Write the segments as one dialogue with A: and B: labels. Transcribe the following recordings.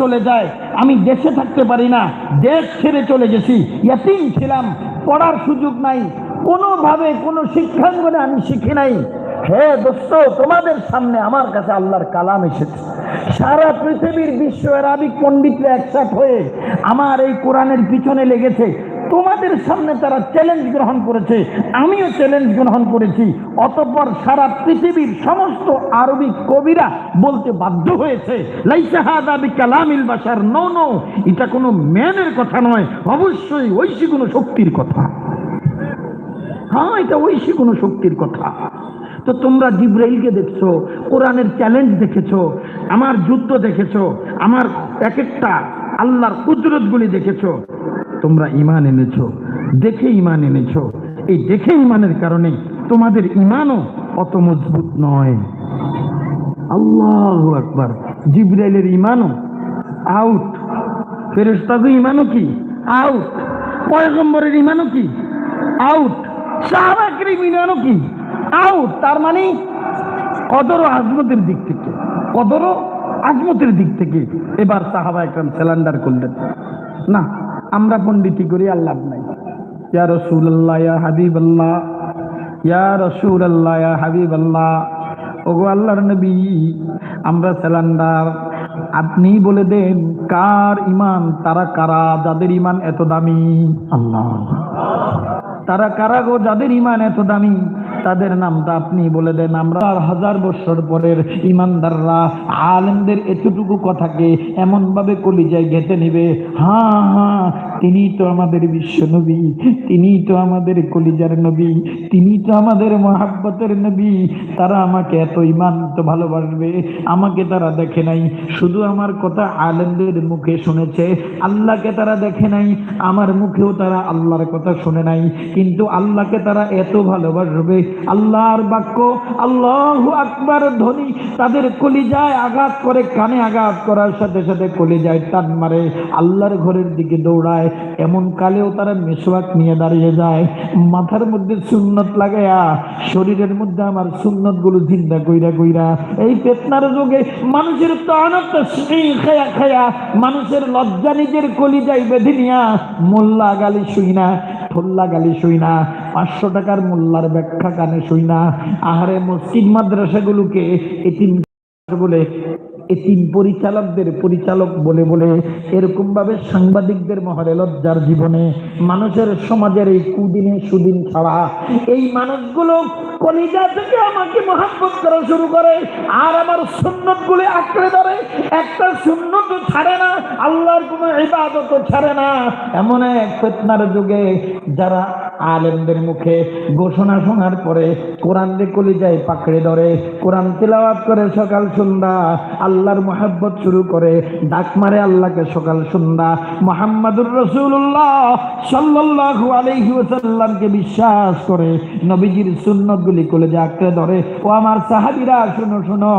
A: চলে যায়, আমি দেশে থাকতে পারি না, দেশ ছেড়ে চলে গেছি, ইয়াতিম ছিলাম, পড়ার সুযোগ নাই, কোনোভাবে কোনো শিক্ষাঙ্গনে আমি শিখি নাই। হে দোস্ত, তোমাদের সামনে আমার কাছে আল্লাহর কালাম এসেছে। সারা পৃথিবীর বিশ্ব আরবিক পণ্ডিতরা একসাথ হয়ে আমার এই কোরআনের পিছনে লেগেছে। তোমাদের সামনে তারা চ্যালেঞ্জ গ্রহণ করেছে, আমিও চ্যালেঞ্জ গ্রহণ করেছি। অতঃপর সারা পৃথিবীর সমস্ত আরবি কবিরা বলতে বাধ্য হয়েছে এটা কোনো ম্যানের কথা নয়, অবশ্যই ঐশী কোনো শক্তির কথা। হ্যাঁ এটা ঐশী কোনো শক্তির কথা। তো তোমরা জিব্রাইলকে দেখছ, কোরআনের চ্যালেঞ্জ দেখেছ, আমার যুদ্ধ দেখেছ, আমার এক একটা আল্লাহর কুদরতগুলি দেখেছ। তোমরা ইমান এনেছ, দেখে ইমান এনেছো। এই দেখে ইমানের কারণে তোমাদের ইমানও অত মজবুত নয়। আল্লাহ আকবার। জিব্রাইলের ইমানও আউট ফেরেস্তাদের ইমানও কি? আউট পয়গম্বরের ইমানও কি? আউট সাহাবাকের ইমানও কি? আউট তার মানে কদর আজমতের দিক থেকে, কদর আজমতের দিক থেকে এবার সাহাবা একরাম স্যালেন্ডার করলেন। না আমরা পণ্ডিতি করি আল্লাহ নাই। ইয়া রসুল্লাহ ইয়া হাবিব আল্লাহ ইয়া রসুল আল্লাহ ইয়া হাবিব আল্লাহ ওগো আল্লাহর নবী, আমরা স্যালেন্ডার আপনি বলে দেন, কার ইমান তারা কারা, যাদের ইমান এত দামি? আল্লাহ। তারা কারা গো, যাদের ইমান এত দামি? তাদের নামটা আপনি বলে দেন। আমরা আর হাজার বছর পরের ইমানদাররা, আলেমদের এতটুকু কথাকে এমন ভাবে কলিজায় ঘেতে নিবে হ্যাঁ হ্যাঁ তিনি তো আমাদের বিশ্ব নবী, তিনি তো আমাদের কলিজার নবী, তিনি তো আমাদের মহাব্বতের নবী। তারা আমাকে এত ইমান তো ভালোবাসবে, আমাকে তারা দেখে নাই। শুধু আমার কথা আলেমদের মুখে শুনেছে, আল্লাহকে তারা দেখে নাই, আমার মুখেও তারা আল্লাহর কথা শুনে নাই। কিন্তু আল্লাহকে তারা এত ভালোবাসবে আল্লাহর বাক্য, আল্লাহ আকবার ধ্বনি তাদের কলিজায় আঘাত করে, কানে আঘাত করার সাথে সাথে কলিজায় টান মারে, আল্লাহর ঘরের দিকে দৌড়ায়, এমন কালেও তারা মেসোয়াক নিয়ে দাঁড়িয়ে যায়। মাথার মধ্যে সুন্নত লাগায়া, শরীরের মধ্যে আমার সুন্নতগুলো চিন্তা কইরা কইরা, এই পেতনার যুগে মানুষের তো অনন্ত খায়া খায়া, মানুষের লজ্জা নিজের কলিজায় বেঁধে নিয়া, মোল্লা গালি শুই না ঠোল্লা গালি শুই না, পাঁচশো টাকার মোল্লার ব্যাখ্যা কানে শুই না। আহারে মসজিদ মাদ্রাসাগুলোকে এতিম বলে, এতিম পরিচালকদের পরিচালক বলে বলে এরকম ভাবে সাংবাদিকদের মহলে লজ্জার জীবনে, মানুষের সমাজের এই কুদিনে সুদিন ছাড়া এই মানুষগুলো কলিজা থেকে আমাকে মহাব্বত করা শুরু করে। আর আমার সুন্নত গুলি আঁকড়ে ধরে। একটা সুন্নত ছাড়ে না, আল্লাহর কোনো ইবাদত ছাড়ে না। এমন এক ফেতনার যুগে যারা আলেমদের মুখে ঘোষণা শোনার পরে কোরআন দিয়ে কলিজায় পাকড়ে ধরে, কোরআন তিলাওয়াত করে সকাল সন্ধ্যা, আল্লাহর মোহাব্বত শুরু করে, ডাক মারে আল্লাহকে সকাল সন্ধ্যা। মোহাম্মদুর রসুল্লাহ সাল্লাল্লাহু আলাইহি ওয়াসাল্লামকে বিশ্বাস করে নবীজির সুন্নতগুলি কলেজে আঁকড়ে ধরে। ও আমার সাহাবীরা, শুনো শুনো,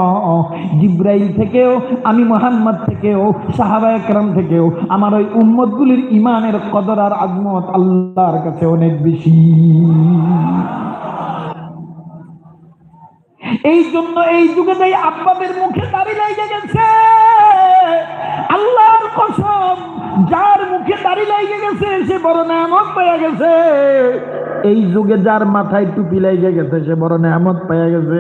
A: জিব্রাইল থেকেও, আমি মোহাম্মদ থেকেও, সাহাবা একরাম থেকেও, আমার ওই উম্মতগুলির ইমানের কদর আর আজমত আল্লাহর কাছে অনেক বেশি। এই জন্য এই যুগে তাই আব্বাদের মুখে দাড়ি লেগে গেছে, আল্লাহর কসম, যার মুখে দাড়ি লেগে গেছে, সে বড় নামত পেয়ে গেছে। এই যুগে যার মাথায় টুপি লেগে গেছে, সে বড় নামত পেয়ে গেছে।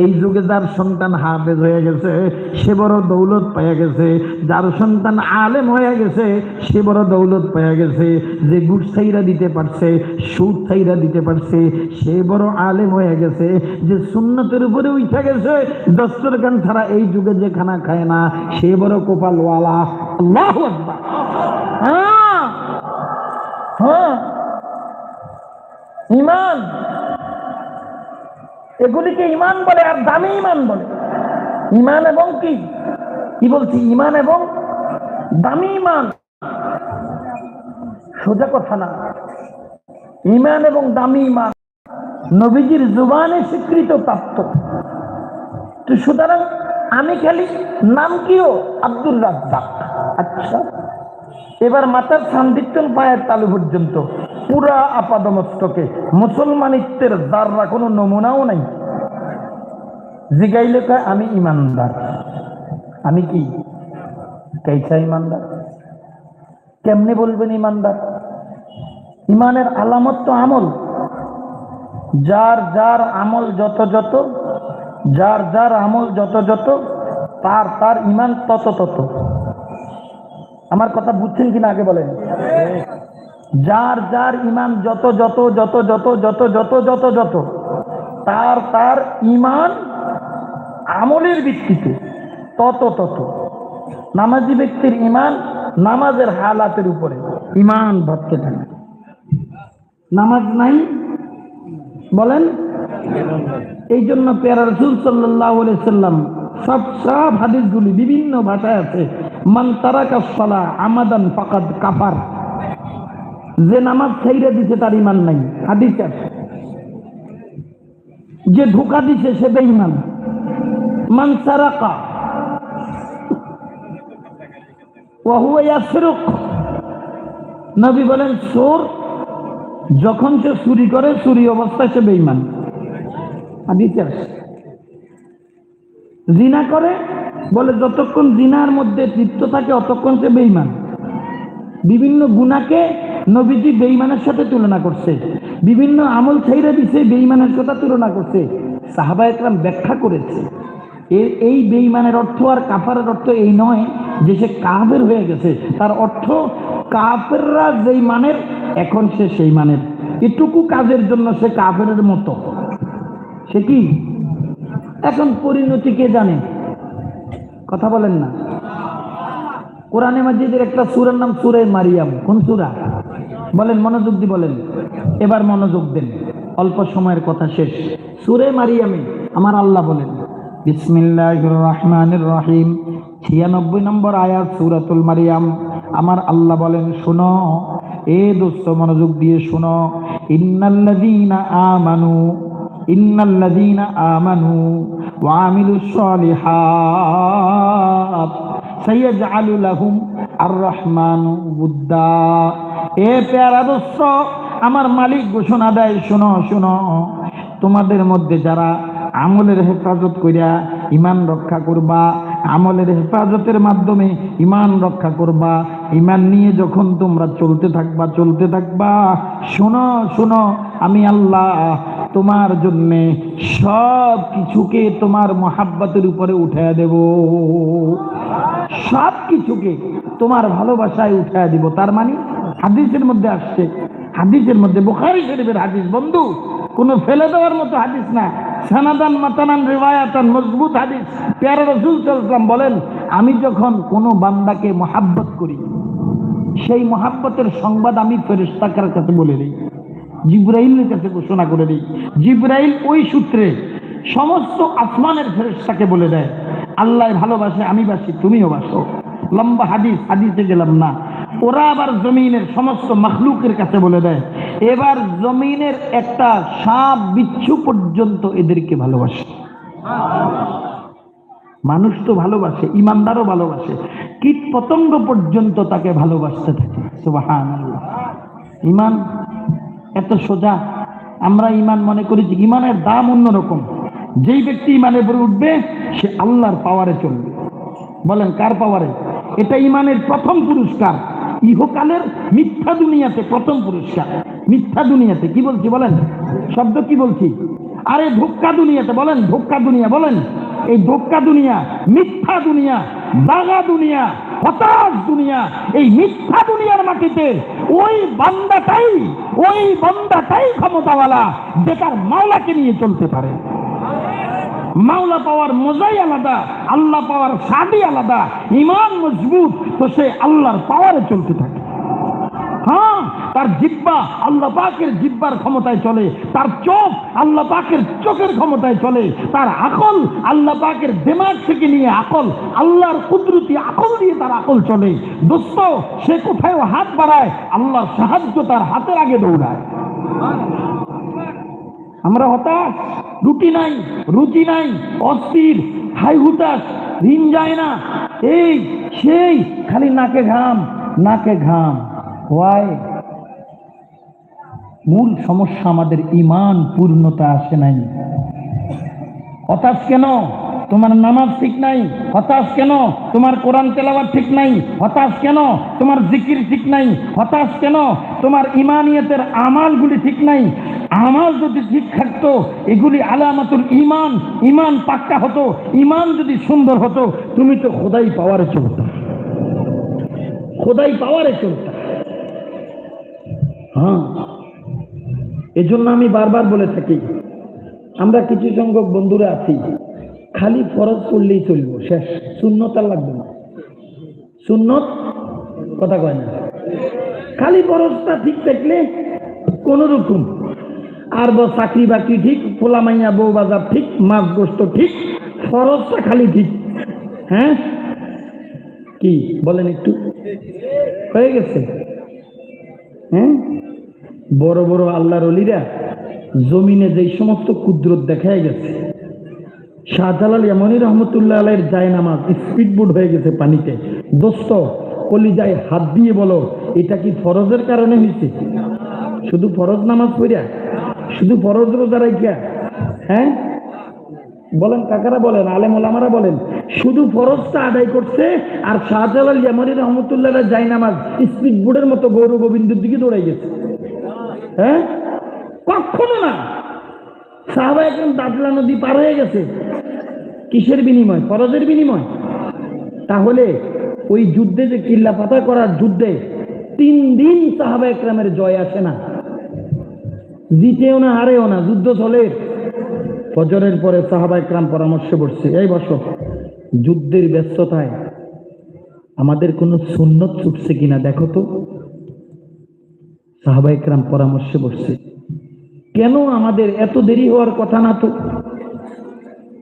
A: এই যুগে যার সন্তান হাফেজ হয়ে গেছে, সে বড় দৌলত পেয়ে গেছে। যার সন্তান আলেম হয়ে গেছে, সে বড় দৌলত পেয়ে গেছে। যে গুড সাইরা দিতে পারছে, সুদ সাইরা দিতে পারছে, সে বড় আলেম হয়ে গেছে। যে সুন্নতের উপরে উঠে গেছে, দস্তরখান ছাড়া এই যুগে যে খানা খায় না, সে বড় কপালওয়ালা। হ্যাঁ। হ্যাঁ। ইমান। এগুলিকে ইমান বলে আর দামি ইমান বলে। ইমান এবং কি? কি বলছি? ইমান এবং দামি ইমান। সোজা কথা না। ইমান এবং দামি ইমান নবীজির জুবানে স্বীকৃত প্রাপ্ত। তো সুতরাং আমি খালি নাম কিও আব্দুল রাজ্জাক। আচ্ছা। এবার মাথার সান্দিত্যন পায়ের তালু পর্যন্ত। পুরা আপাদমস্তকে মুসলমানিত্বের জাররা কোনো নমুনাও নাই। জিগাইলে কয়, আমি ইমানদার। আমি কি? কেছা ইমানদার? কেমনে বলবেন ইমানদার? ইমানের আলামত তো আমল। যার যার আমল যত যত, যার যার আমল যত যত, তার তার ইমান তত তত। আমার কথা বুঝছেন কিনা আগে বলেন? যার যার ইমান যত যত যত যত যত যত যত যত, তার তার ইমান আমলের ভিত্তিতে তত তত। নামাজি ব্যক্তির ইমান নামাজের হালাতের উপরে, ইমান ভাবতে থাকে। নামাজ নাই, বলেন? এই জন্য রসুল সাল্লাহ সাল্লাম সব সব হাদিসগুলি বিভিন্ন ভাষায় আছে, মান তারাকা সালা আমাদান ফাকাদ কাফার। যে নামাজ ছাইরে দিছে তার ইমান নাই। হাদিস যে ধোকা দিছে সে বেঈমান। মান সারাকা। ওয়াহুয়া ইয়াসরুক। নবী বলেন, চোর যখন সে চুরি করে, চুরি অবস্থায় সে বেঈমান। হাদিসে জিনা করে, বলে যতক্ষণ জিনার মধ্যে তৃপ্ত থাকে, অতক্ষণ সে বেঈমান। বিভিন্ন গুণাকে নবীজি বেঈমানের সাথে তুলনা করছে। বিভিন্ন আমল ছাইরা দিছে, বেঈমানের কথা তুলনা করছে। সাহাবা একরাম ব্যাখ্যা করেছে। এর এই বেঈমানের অর্থ আর কাফারের অর্থ এই নয় যে সে কাফের হয়ে গেছে। তার অর্থ কাফেররা যেই মানের, এখন সে সেই মানের। এটুকু কাজের জন্য সে কাফের মতো। সে কি? এখন পরিণতি কে জানে? কথা বলেন না। কোরআনে মাজিদের একটা সুরের নাম সুরে মারিয়াম। কোন সুরা? বলেন, মনোযোগ দি বলেন। এবার মনোযোগ দেন। অল্প সময়ের কথা শেষ। সুরে আমার আল্লাহ বলেন ছিয়ানব্বই নম্বর মারিয়াম। আমার আল্লাহ বলেন, শুনো। এ মনোযোগ দিয়ে আমানু আমানু ওয়া লাহুম আর এ পেয়ারা দোস্ত আমার মালিক ঘোষণা দেয়, শুনো শুনো। তোমাদের মধ্যে যারা আমলের হেফাজত করিয়া ইমান রক্ষা করবা, আমলের হেফাজতের মাধ্যমে ইমান রক্ষা করবা ইমান নিয়ে যখন তোমরা চলতে থাকবা চলতে থাকবা, শোনো শোনো, আমি আল্লাহ তোমার জন্যে সব কিছুকে তোমার মহাব্বতের উপরে উঠাইয়া দেব। সব কিছুকে তোমার ভালোবাসায় উঠাইয়া দিব, তার মানে হাদিসের মধ্যে আসছে। হাদিসের মধ্যে বোখারি শরীফের হাদিস। বন্ধু, কোনো ফেলে দেওয়ার মতো হাদিস না। সানাদান, মাতানান, রেওয়ায়াতান, মজবুত হাদিস। পেয়ারা রসুল সাল্লাম বলেন, আমি যখন কোনো বান্দাকে মহাব্বত করি, সেই মহাব্বতের সংবাদ আমি ফেরেস্তাকার কাছে বলে দিই, জিব্রাইলের কাছে ঘোষণা করে দিই। জিব্রাইল ওই সূত্রে সমস্ত আসমানের ফেরেস্তাকে বলে দেয় আল্লাহ ভালোবাসে আমি বাসি, তুমিও বাসো। লম্বা হাদিস, হাদিসে গেলাম না। ওরা আবার জমিনের সমস্ত মখলুকের কাছে বলে দেয়, এবার জমিনের একটা সাপ বিচ্ছু পর্যন্ত এদেরকে ভালোবাসে। মানুষ তো ভালোবাসে, ইমানদারও ভালোবাসে কীট পতঙ্গ পর্যন্ত তাকে ভালোবাসতে থাকে ইমান এত সোজা, আমরা ইমান মনে করি যে ইমানের দাম অন্যরকম। যেই ব্যক্তি ইমানের উপরে উঠবে, সে আল্লাহর পাওয়ারে চলবে। বলেন, কার পাওয়ারে এটা ইমানের প্রথম পুরস্কার। ইহকালের মিথ্যা দুনিয়াতে প্রথম পুরস্কার। মিথ্যা দুনিয়াতে, কি বলছি বলেন? শব্দ কি বলছি? আরে ধোক্কা দুনিয়াতে বলেন, ধোক্কা দুনিয়া বলেন। এই ধোক্কা দুনিয়া, মিথ্যা দুনিয়া দাগা দুনিয়া, হতাশ দুনিয়া, এই মিথ্যা দুনিয়ার মাটিতে ওই বান্দাটাই ওই বান্দাটাই ক্ষমতাওয়ালা যে মাওলাকে নিয়ে চলতে পারে। মাওলা পাওয়ার মজাই আলাদা, আল্লাহ পাওয়ার স্বাদই আলাদা, ইমান মজবুত, তো সে আল্লাহর পাওয়ারে চলতে থাকে। হ্যাঁ তার জিব্বা আল্লাহ পাকের জিব্বার ক্ষমতায় চলে, তার চোখ আল্লাহ পাকের চোখের ক্ষমতায় চলে, তার আকল আল্লাহ পাকের দেমাগ থেকে নিয়ে আকল, আল্লাহর কুদরতি আকল দিয়ে তার আকল চলে। দোস্ত, সে কোথায় হাত বাড়ায়, আল্লাহর সাহায্য তার হাতের আগে দৌড়ায়। আমরা হতাশ? রুটি নাই, রুচি নাই, অস্থির, হাই হুতাশ ঋণ যায় না। এই, সেই, খালি নাকে ঘাম নাকে ঘাম। হোয়াই মূল সমস্যা আমাদের ইমান পূর্ণতা আসে নাই। হতাশ কেন? তোমার নামাজ ঠিক নাই। হতাশ কেন? তোমার কোরআন তেলাওয়াত ঠিক নাই। হতাশ কেন? তোমার জিকির ঠিক নাই। হতাশ কেন? তোমার ইমানিয়তের আমালগুলি ঠিক নাই। আমাল যদি ঠিক থাকতো, এগুলি আলামাতুল ইমান ইমান পাক্কা হতো ইমান যদি সুন্দর হতো, তুমি তো খোদাই পাওয়ারে চলতো। খোদাই পাওয়ারে চলতো। হ্যাঁ। এজন্য আমি বারবার বলে থাকি, আমরা কিছু সংখ্যক বন্ধুরা আছি, খালি ফরজ করলেই চলবো, শেষ। শূন্যতা লাগবে না। শূন্যত কথা কয় না। খালি ফরজটা ঠিক থাকলে কোন রকম আর ব চাকরি বাকরি ঠিক, পোলা মাইয়া বউ বাজার ঠিক, মাছ গোস্ত ঠিক ফরজটা খালি ঠিক। হ্যাঁ? কি? বলেন একটু। হয়ে গেছে। হ্যাঁ? বড় বড় আল্লাহর অলিরা জমিনে যেই সমস্ত কুদরত দেখাই গেছে, শাহজালাল ইয়ামনি রহমতুল্লাহ আলের যায় নামাজ, স্পিড বোট হয়ে গেছে পানিতে। দোস্ত, কলিজায় হাত দিয়ে বলো, এটা কি ফরজের কারণে হয়েছে? শুধু ফরজ নামাজ পড়িয়া? শুধু ফরজ রোজা রাখিয়া হ্যাঁ? বলেন, কাকারা বলেন আলেম ওলামারা বলেন, শুধু ফরজটা আদায় করছে আর শাহজালাল ইয়ামনি রহমতুল্লাহ যায় নামাজ, স্পিড বোর্ডের মতো গৌর গোবিন্দের দিকে দৌড়াই গেছে। হ্যাঁ? কখনো না। সাহাবা একদম দাঁতলা নদী পার হয়ে গেছে। কিসের বিনিময়? ফরজের বিনিময়? তাহলে ওই যুদ্ধে যে কিল্লা পাতা করার যুদ্ধে তিন দিন সাহাবা একরামের জয় আসে না। জিতেও না, হারেও না, যুদ্ধ চলে। ফজরের পরে সাহাবা একরাম পরামর্শ করছে, এই বসো, যুদ্ধের ব্যস্ততায় আমাদের কোনো সুন্নত ছুটছে কিনা দেখো তো। সাহাবা একরাম পরামর্শে বসছে কেন আমাদের এত দেরি হওয়ার কথা না তো?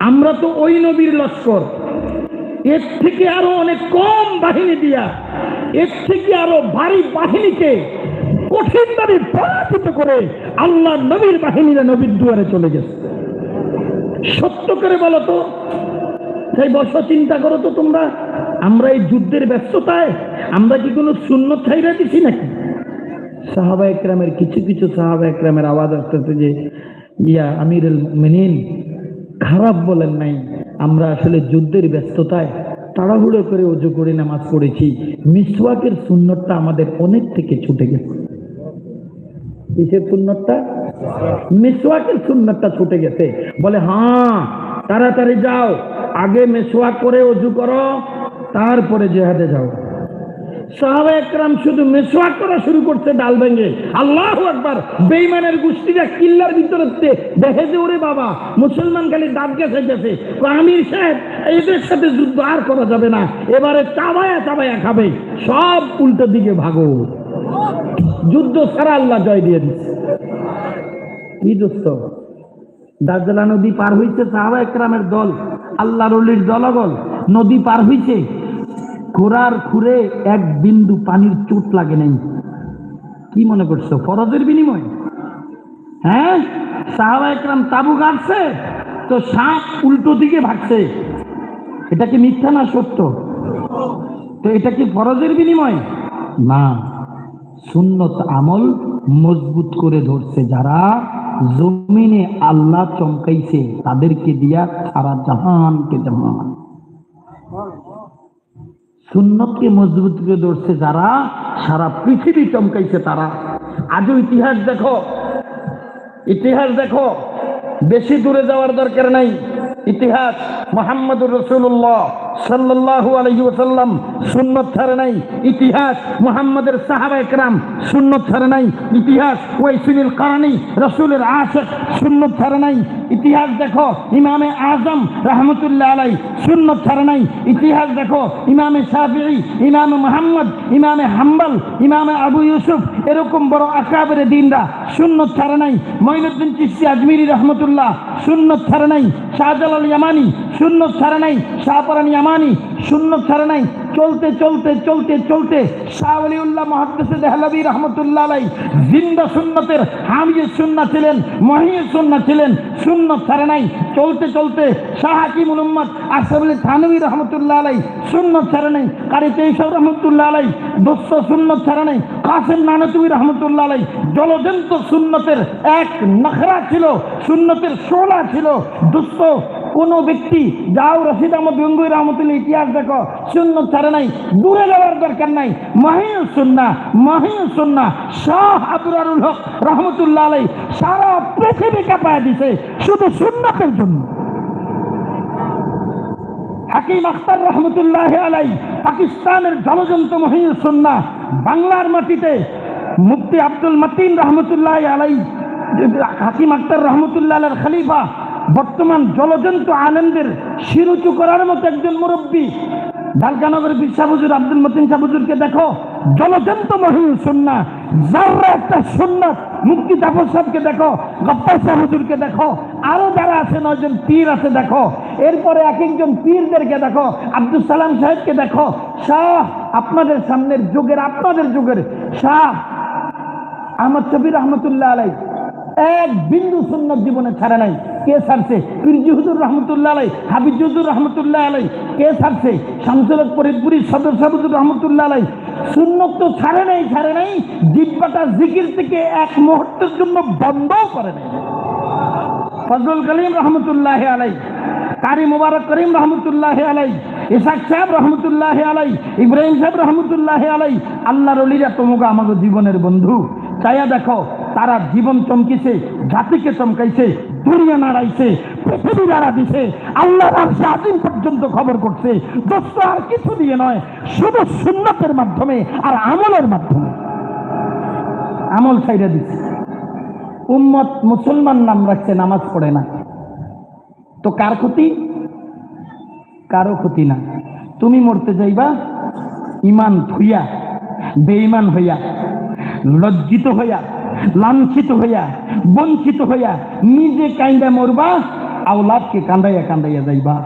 A: আমরা তো ওই নবীর লস্কর। এর থেকে আরও অনেক কম বাহিনী দিয়া, এর থেকে আরও ভারী বাহিনীকে কঠিন ভাবে পরাজিত করে আল্লাহ নবীর বাহিনীরা নবীর দুয়ারে চলে গেছে। সত্য করে বলো তো সেই বস, চিন্তা করো তো তোমরা। আমরা এই যুদ্ধের ব্যস্ততায়, আমরা কি কোনো শূন্য ছাইরা দিছি নাকি? সাহাবা একরামের কিছু কিছু সাহাবা একরামের আওয়াজ আসতেছে যে, ইয়া আমিরুল মেনিন খারাপ বলেন নাই, আমরা আসলে যুদ্ধের ব্যস্ততায় তাড়াহুড়ো করে অজু করে নামাজ পড়েছি। মিসওয়াকের সুন্নতটা আমাদের অনেক থেকে ছুটে গেছে। কিসের সুন্নতটা? মিসওয়াকের সুন্নতটা ছুটে গেছে। বলে হ্যাঁ তাড়াতাড়ি যাও। আগে মেসওয়াক করে অজু করো, তারপরে জেহাদে যাও। সাহাবা শুধু মেসওয়াক করা শুরু করছে ডাল ভেঙে। আল্লাহ একবার বেইমানের গোষ্ঠীরা কিল্লার ভিতরে দেখে যে, ওরে বাবা, মুসলমান খালি দাঁত গেছে। গেছে আমির সাহেব, এদের সাথে যুদ্ধ আর করা যাবে না। এবারে চাবায়া চাবায়া খাবে। সব উল্টো দিকে ভাগো। যুদ্ধ ছাড়া আল্লাহ জয় দিয়ে দিচ্ছে। কি দার্জালা নদী পার হইছে সাহাবা একরামের দল আল্লাহ রলির দলগল নদী পার হইছে, ঘোড়ার খুরে এক বিন্দু পানির চোট লাগে নাই। কি মনে করছ? ফরজের বিনিময়? হ্যাঁ? সাহাবা একরাম তাবু গাড়ছে, তো সাপ উল্টো দিকে ভাগছে। এটা কি মিথ্যা না সত্য? তো এটা কি ফরজের বিনিময়? না। সুন্নত আমল মজবুত করে ধরছে। যারা জমিনে আল্লাহ চমকাইছে, তাদেরকে দিয়া সারা জাহানকে জাহান। সুন্নতকে মজবুত করে ধরছে যারা, সারা পৃথিবী চমকাইছে তারা। আজও ইতিহাস দেখো ইতিহাস দেখো, বেশি দূরে যাওয়ার দরকার নাই। ইতিহাস মোহাম্মদুর রসুল্লাহ ইমামে মোহাম্মদ ইমামে আবু ইউসুফ, এরকম বড় আকাবের দিনরা সুন্নত ছাড়ে নাই, মঈনুদ্দিন চিস্তি আজমিরি রহমতুল্লাহ সুন্নত ছাড়ে নাই, শাহজালাল ইয়ামানি সুন্নত ছাড়ে নাই, শাহপরান ইয়ামানি শূন্য ছাড়ে নাই। চলতে চলতে চলতে চলতে শাহ আলিউল্লাহ মহাদ্দেসে দেহলাবি রহমতুল্লাহ আলাই জিন্দা সুন্নতের হামিয়ে সুন্না ছিলেন মহিয়ে সুন্না ছিলেন সুন্নত ছাড়ে নাই। চলতে চলতে শাহ হাকিম উম্মদ আসাবুল থানবী রহমতুল্লাহ আলাই সুন্নত ছাড়ে নাই। কারি তেইশর রহমতুল্লাহ আলাই দোস্ত সুন্নত ছাড়ে নাই। কাসেম নানতুবি রহমতুল্লাহ আলাই জলজন্ত সুন্নতের এক নখরা ছিল, সুন্নতের শোলা ছিল। দুস্থ কোনো ব্যক্তি যাও রশিদ আহমদ গঙ্গুই রহমতুল্লাহ ইতিহাস দেখো শূন্য ছাড়ে নাই, দূরে যাওয়ার দরকার নাই। মহিন সুন্না মহিন সুন্না শাহ আবরারুল হক রহমতুল্লাহ আলাই সারা পৃথিবী কাঁপায় দিছে শুধু সুন্নাতের জন্য। হাকিম আখতার রহমতুল্লাহ আলাই পাকিস্তানের জলজন্ত মহিন সুন্না বাংলার মাটিতে মুফতি আব্দুল মতিন রহমতুল্লাহ আলাই হাকিম আখতার রহমতুল্লাহ আলার খলিফা, বর্তমান জলজন্ত আনন্দের শিরুচু করার মতো একজন মুরব্বী ঢালকানগরের বিশ্বা হুজুর আব্দুল মতিন শাহ হুজুরকে দেখো জলজন্ত মহিন সুন্না যারা একটা সুন্নাত মুক্তি জাফর সাহেবকে দেখো, গপ্পার শাহ হুজুরকে দেখো, আরও যারা আছে, নয়জন পীর আছে, দেখো। এরপরে এক একজন পীরদেরকে দেখো, আব্দুল সালাম সাহেবকে দেখো, শাহ, আপনাদের সামনের যুগের, আপনাদের যুগের শাহ আহমদ শফির রহমতুল্লাহ আলাই এক বিন্দু সুন্নত জীবনে ছাড়া নাই। কে ছাড়ছে? পীরজি হুজুর রহমতুল্লাহ আলাই হাবিজ হুজুর রহমতুল্লাহ আলাই, কে ছাড়ছে? শামসুলক ফরিদপুরি সদস্য হুজুর রহমতুল্লাহ আলাই। সুন্নত তো ছাড়ে নাই ছাড়ে নাই, জিব্বাটা জিকির থেকে এক মুহূর্তের জন্য বন্ধও করে নাই। ফজল কলিম রহমতুল্লাহ আলাই, কারি মুবারক করিম রহমতুল্লাহ আলাই ইসাক সাহেব রহমতুল্লাহ আলাই, ইব্রাহিম সাহেব রহমতুল্লাহ আলাই, আল্লাহর অলিরা তোমগা আমাদের জীবনের বন্ধু। চাইয়া দেখো, তারা জীবন চমকিছে, জাতিকে চমকাইছে দুনিয়া নাড়াইছে, পৃথিবী নাড়া দিছে আল্লাহর আরশে আজিম পর্যন্ত খবর করছে। দোস্ত, আর কিছু দিয়ে নয়, শুধু সুন্নতের মাধ্যমে আর আমলের মাধ্যমে। আমল ছাইরা দিচ্ছে। উম্মত মুসলমান নাম রাখছে, নামাজ পড়ে না। তো কার ক্ষতি? কারও ক্ষতি না। তুমি মরতে যাইবা, ইমান থুইয়া বেঈমান হইয়া, লজ্জিত হইয়া, লাঞ্ছিত হইয়া বঞ্চিত হইয়া নিজে কাইন্দা মরবা, আওলাদকে কান্দাইয়া কান্দাইয়া যাইবা।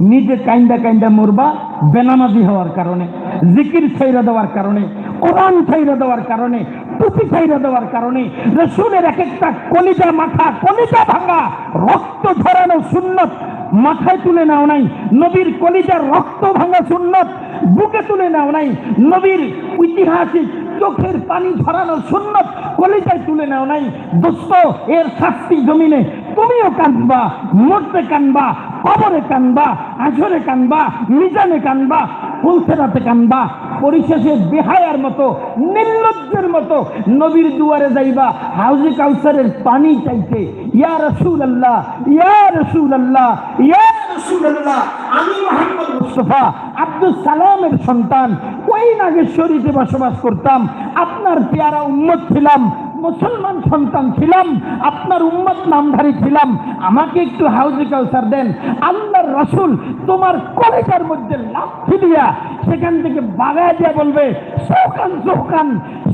A: নিজে কাইন্দা কাইন্দা মরবা, বেনামাজি হওয়ার কারণে, জিকির ছাইরা দেওয়ার কারণে, কোরআন ছাইরা দেওয়ার কারণে, টুপি ছাইরা দেওয়ার কারণে, রসুলের এক একটা কলিজা মাথা, কলিজা ভাঙা রক্ত ঝরানো সুন্নত মাথায় তুলে নাও নাই, নবীর কলিজার রক্ত ভাঙা সুন্নত বুকে তুলে নাও নাই, নবীর ঐতিহাসিক চোখের পানি ঝরানো সুন্নত কলিজায় তুলে নাও নাই। দোস্ত এর শাস্তি জমিনে। তুমিও কাঁদবা, মরতে কানবা কবরে কানবা আঝরে কানবা মিজানে কানবা ফুলসেরাতে কানবা পরিশেষে বেহায়ার মতো, নির্লজ্জের মতো নবীর দুয়ারে যাইবা। হাউজে কাউসারের পানি চাইতে, ইয়া রসুল আল্লাহ ইয়া রসুল আল্লাহ ইয়া রসুল আল্লাহ আমি মোহাম্মদ মুস্তফা আব্দুল সালামের সন্তান। ওই নাগেশ্বরীতে বসবাস করতাম, আপনার পেয়ারা উন্মত ছিলাম মুসলমান সন্তান ছিলাম, আপনার উম্মত নামধারী ছিলাম। আমাকে একটু হাউজি কাউসার দেন। আল্লাহর রসুল তোমার কলেজার মধ্যে লাফি দিয়া সেখান থেকে বাগায় দিয়া বলবে সোহকান সোহকান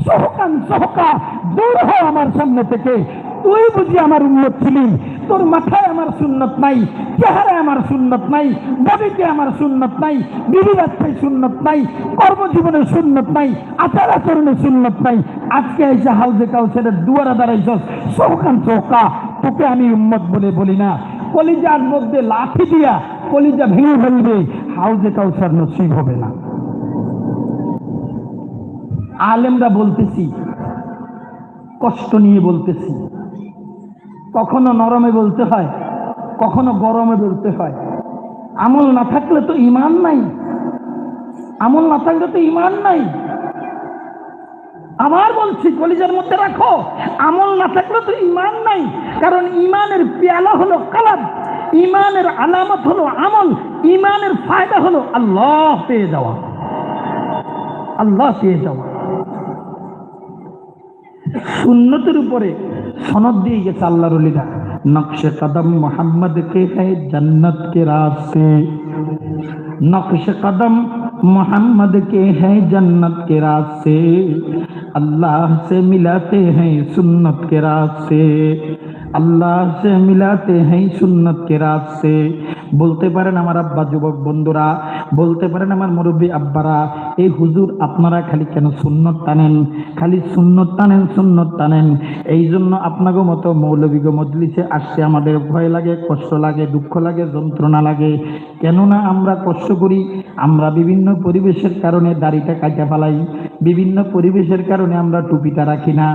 A: সোহকান সোহকা দূর হয় আমার সামনে থেকে। তুই বুঝি আমার উন্নত ছিলি? তোর মাথায় আমার সুন্নত নাই, চেহারায় আমার সুন্নত নাই বডিতে আমার সুন্নত নাই বিবি বাচ্চায় সুন্নত নাই, কর্মজীবনের সুন্নত নাই, আচার আচরণের সুন্নত নাই। আজকে এসে হাউজে কাউসারের দুয়ারা দাঁড়াইছ চৌকা, তোকে আমি উম্মত বলে বলি না। কলিজার মধ্যে লাঠি দিয়া কলিজা ভেঙে ফেলবে হাউজে কাউসার নসিব হবে না। আলেমরা বলতেছি, কষ্ট নিয়ে বলতেছি কখনো নরমে বলতে হয়, কখনো গরমে বলতে হয়। আমল না থাকলে তো ইমান নাই। আমল না থাকলে তো ইমান নাই। আবার বলছি, কলিজার মধ্যে রাখো, আমল না থাকলে তো ইমান নাই। কারণ ইমানের পেয়ালা হলো কালাম ইমানের আলামত হলো আমল ইমানের ফায়দা হলো আল্লাহ পেয়ে যাওয়া। আল্লাহ পেয়ে যাওয়া। সুন্নতের উপরে সনদ দিয়ে গেছে আল্লাহর অলিরা নকশে কদম মোহাম্মদ কে है जन्नत के रास्ते नक्श कदम मोहम्मद के हैं जन्नत के रास्ते अल्लाह से मिलाते हैं सुन्नत के रास्ते আল্লাহ সে মিলাতে हैं সুন্নত के রাস্তে বলতে পারেন আমার আব্বা যুবক বন্ধুরা, বলতে পারেন আমার মুরব্বী আব্বারা, এই হুজুর আপনারা খালি কেন সুন্নত টানেন? খালি সুন্নত টানেন সুন্নত টানেন। এই জন্য আপনাকে মতো মৌলবীগ মজলিসে আসতে আমাদের ভয় লাগে, কষ্ট লাগে, দুঃখ লাগে, যন্ত্রণা লাগে। কেননা আমরা কষ্ট করি, আমরা বিভিন্ন পরিবেশের কারণে দাড়িটা কাটা ফেলাই, বিভিন্ন পরিবেশের কারণে আমরা টুপিটা রাখি না।